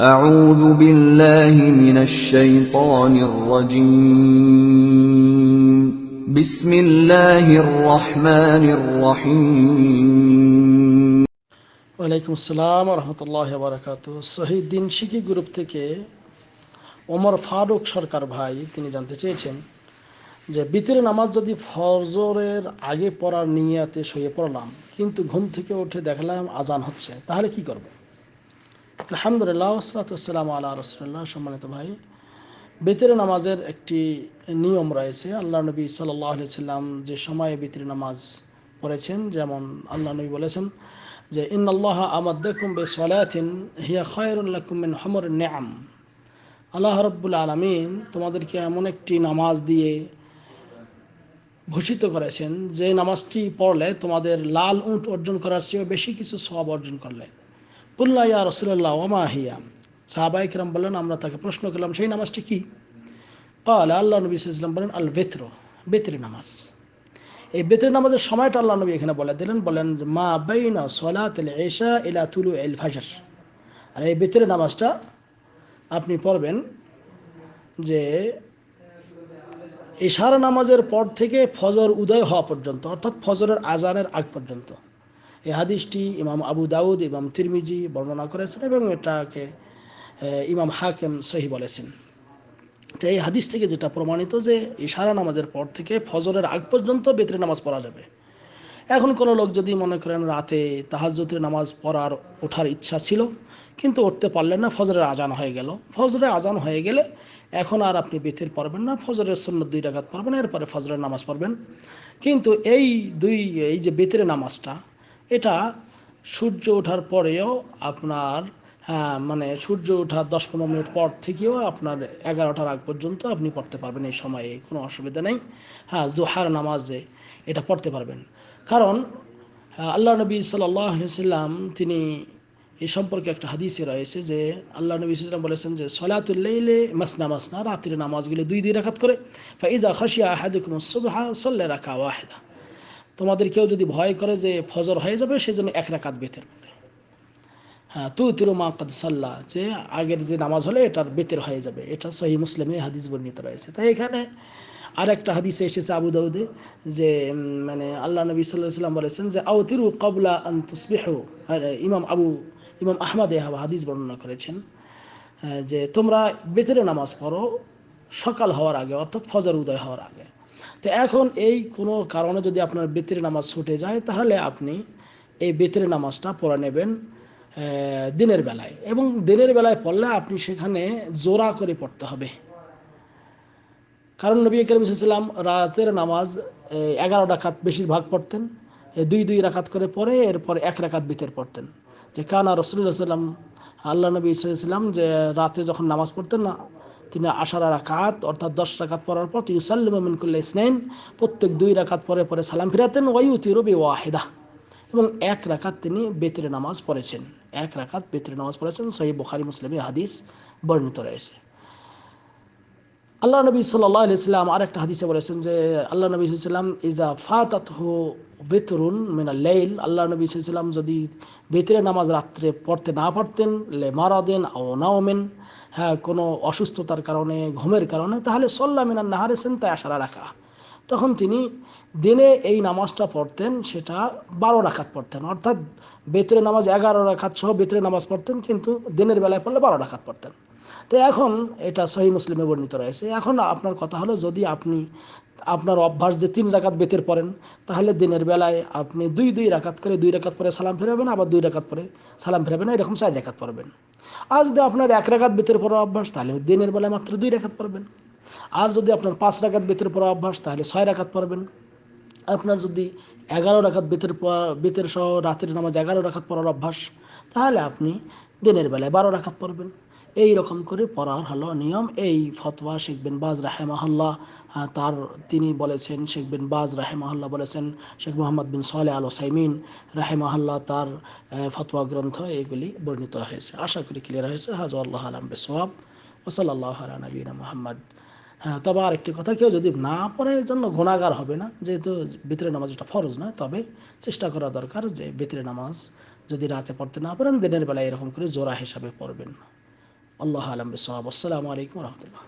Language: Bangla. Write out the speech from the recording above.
أعوذ بالله من الشيطان الرجيم بسم الله الرحمن الرحيم ওয়ালাইকুম আসসালাম রহমতুল্লাহ বারাকাত শহীদ্দিন শিখি গ্রুপ থেকে ওমর ফারুক সরকার ভাই তিনি জানতে চেয়েছেন যে বিতরে নামাজ যদি ফজরের আগে পড়ার নিয়াতে শুয়ে পড়লাম কিন্তু ঘুম থেকে উঠে দেখলাম আজান হচ্ছে তাহলে কি করব আলহামদুলিল্লাহ সালাতাম আল্লাহ রসুল্লাহ সম্মানিত ভাই, বেতরে নামাজের একটি নিয়ম রয়েছে। আল্লাহ নবী সাল্লাম যে সময়ে বেতরে নামাজ পড়েছেন, যেমন আল্লাহ নবী বলেছেন যে ইন্নআল্লাহ আমাদ্দাকুম বে সলাতিন হিয়া খয়রুল্লাকুম মিন হমর নেয়াম আল্লাহ রব্বুল আলমিন তোমাদেরকে এমন একটি নামাজ দিয়ে ভূষিত করেছেন, যে নামাজটি পড়লে তোমাদের লাল উঁট অর্জন করার চেয়েও বেশি কিছু সব অর্জন করলে। কুল্লা ইয়া রসুল্লাহ ওমা হিয়া? সাহাবাইকরাম বললেন, আমরা তাকে প্রশ্ন করলাম, সেই নামাজটি কি? কাল আল্লাহ নবী ইসলাম বলেন, আল বেত্র বেতরি নামাজ। এই বেতরি নামাজের সময়টা আল্লাহ নবী এখানে বলে দিলেন, বলেন মা বাইনা সলাত এশা ইলা তুলু এল ফাজার। আর এই বেতরি নামাজটা আপনি পড়বেন যে ইশারা নামাজের পর থেকে ফজর উদয় হওয়া পর্যন্ত, অর্থাৎ ফজরের আজানের আগ পর্যন্ত। এই হাদিসটি ইমাম আবু দাউদ, ইমাম তিরমিজি বর্ণনা করেছেন এবং এটাকে ইমাম হাকেম সহি বলেছেন। তো এই হাদিস থেকে যেটা প্রমাণিত যে ইশারা নামাজের পর থেকে ফজরের আগ পর্যন্ত বেতরে নামাজ পড়া যাবে। এখন কোনো লোক যদি মনে করেন রাতে তাহাজ্যতের নামাজ পড়ার ওঠার ইচ্ছা ছিল, কিন্তু উঠতে পারলেন না, ফজরের আজান হয়ে গেল। ফজরের আজান হয়ে গেলে এখন আর আপনি বেতের পড়বেন না, ফজরের সন্ন্য দুই রাখাত পড়বেন, এরপরে ফজরের নামাজ পড়বেন। কিন্তু এই দুই, এই যে বেতের নামাজটা এটা সূর্য ওঠার পরেও আপনার হ্যাঁ মানে সূর্য ওঠার দশ পনেরো মিনিট পর থেকেও আপনার এগারোটার আগ পর্যন্ত আপনি পড়তে পারবেন এই সময়ে, কোনো অসুবিধা নেই। হ্যাঁ জোহার নামাজে এটা পড়তে পারবেন। কারণ আল্লাহ নবী সাল্লাম তিনি এই সম্পর্কে একটা হাদিসে রয়েছে যে, আল্লাহ নবী সাল্লাম বলেছেন যে সলাতুল্লাইলে মাসনা মাসনা রাত্রির নামাজগুলি দুই দুই রাখাত করে। ফাইজা খাসিয়া আহাদুকুম সুবহা সল্লে রাখা ওয়াহেদা তোমাদের কেউ যদি ভয় করে যে ফজর হয়ে যাবে, সেজন্য এক রাকাত বেতের হ্যাঁ তু তিরু মা কাদ সাল্লাহ যে আগের যে নামাজ হলে এটার বেতের হয়ে যাবে। এটা সহি মুসলিমে হাদিস বর্ণিত রয়েছে। তাই এখানে আর একটা হাদিসে এসেছে আবু দাউদে, যে মানে আল্লাহ নবী সাল্লাহ সাল্লাম বলেছেন যে আউ তিরু কবলা আন তুসবিহ। ইমাম আবু, ইমাম আহমদ এহাব হাদিস বর্ণনা করেছেন যে তোমরা বেতেরে নামাজ পড়ো সকাল হওয়ার আগে, অর্থাৎ ফজর উদয় হওয়ার আগে। তো এখন এই কোনো কারণে যদি আপনার বেতের নামাজ ছুটে যায়, তাহলে আপনি এই বেতের নামাজটা পড়ে নেবেন দিনের বেলায়। এবং দিনের বেলায় পড়লে আপনি সেখানে জোড়া করে পড়তে হবে। কারণ নবী করিম সাল্লাম রাতের নামাজ এগারো রাখাত বেশিরভাগ পড়তেন দুই দুই রাখাত করে পরে এরপর এক রাখাত বিতের পড়তেন। যে কানা রসুল্লাহ সাল্লাম আল্লাহ নবী সাল্লাম যে রাতে যখন নামাজ পড়তেন না তিনি আশারা রাকাত, অর্থাৎ দশ রাকাত পড়ার পর তিনি সাল্লিম মিনকুল্লা ইসনাইন, প্রত্যেক দুই রাকাত পরে পরে সালাম ফিরাতেন ওয়ুতি রবি ওয়াহেদা এবং এক রাকাত তিনি বেতরে নামাজ পড়েছেন। এক রাকাত বেতরে নামাজ পড়েছেন সহি বুখারি, মুসলিমী হাদিস বর্ণিত রয়েছে। আল্লাহ নবী সাল্লাহ আলিয়াল্লাম আর একটা হাদিসে বলেছেন যে, আল্লাহ নবী সাল্লাম ইজা ফাতাত বেতরুন মিনা লেইল আল্লাহ নবী সাল্লাম যদি বেতরে নামাজ রাত্রে পড়তে না পারতেন, লে মারাদেন ও নাওমেন হ্যাঁ কোনো অসুস্থতার কারণে, ঘুমের কারণে, তাহলে সল্লা মিনার নাহারে তাই আশারা রাখা। তখন তিনি দিনে এই নামাজটা পড়তেন, সেটা বারো রাখাত পড়তেন। অর্থাৎ বেতরে নামাজ এগারো রাখাত সহ বেতরে নামাজ পড়তেন, কিন্তু দিনের বেলায় পড়লে বারো রাখাত পড়তেন। তো এখন এটা সহি মুসলিমে বর্ণিত রয়েছে। এখন আপনার কথা হলো, যদি আপনি আপনার অভ্যাস যে তিন রাকাত বেতের পড়েন, তাহলে দিনের বেলায় আপনি দুই দুই রাকাত করে দুই রাকাত পরে সালাম ফেরাবেন, আবার দুই রাকাত পরে সালাম ফেরাবেন, এরকম চার রাকাত পড়বেন। আর যদি আপনার এক রাকাত বেতের পড়ার অভ্যাস, তাহলে দিনের বেলায় মাত্র দুই রাকাত পড়বেন। আর যদি আপনার পাঁচ রাকাত বেতের পড়ার অভ্যাস, তাহলে ছয় রাকাত পড়বেন। আপনার যদি এগারো রাখাত বেতের বেতের সহ রাতের নামাজ এগারো রাখাত পড়ার অভ্যাস, তাহলে আপনি দিনের বেলায় বারো রাখাত পড়বেন। এই রকম করে পড়ার হলো নিয়ম। এই ফতোয়া শেখ বাজ রাহেমাহাল্লাহ তার তিনি বলেছেন, শেখ বিন বাজ রাহেমাহাল্লাহ বলেছেন, শেখ মোহাম্মদ বিন সালে আল সাইমিন রাহেমাহাল্লাহ তার ফতোয়া গ্রন্থ এগুলি বর্ণিত হয়েছে। আশা করি ক্লিয়ার হয়েছে। হাজ আল্লাহ আলম বেসওয়াব। ওসলাল্লাহ আলা নবীনা মোহাম্মদ। হ্যাঁ তবে আর একটি কথা, কেউ যদি না পড়ে, এর জন্য গুণাগার হবে না। যেহেতু ভিতরে নামাজ এটা ফরজ নয়, তবে চেষ্টা করা দরকার যে ভিতরে নামাজ যদি রাতে পড়তে না পারেন, দিনের বেলায় এরকম করে জোড়া হিসাবে পড়বেন। আল্লাহ আলম বিসাব আসসালামু আলাইকুম রহমতুল্লাহ।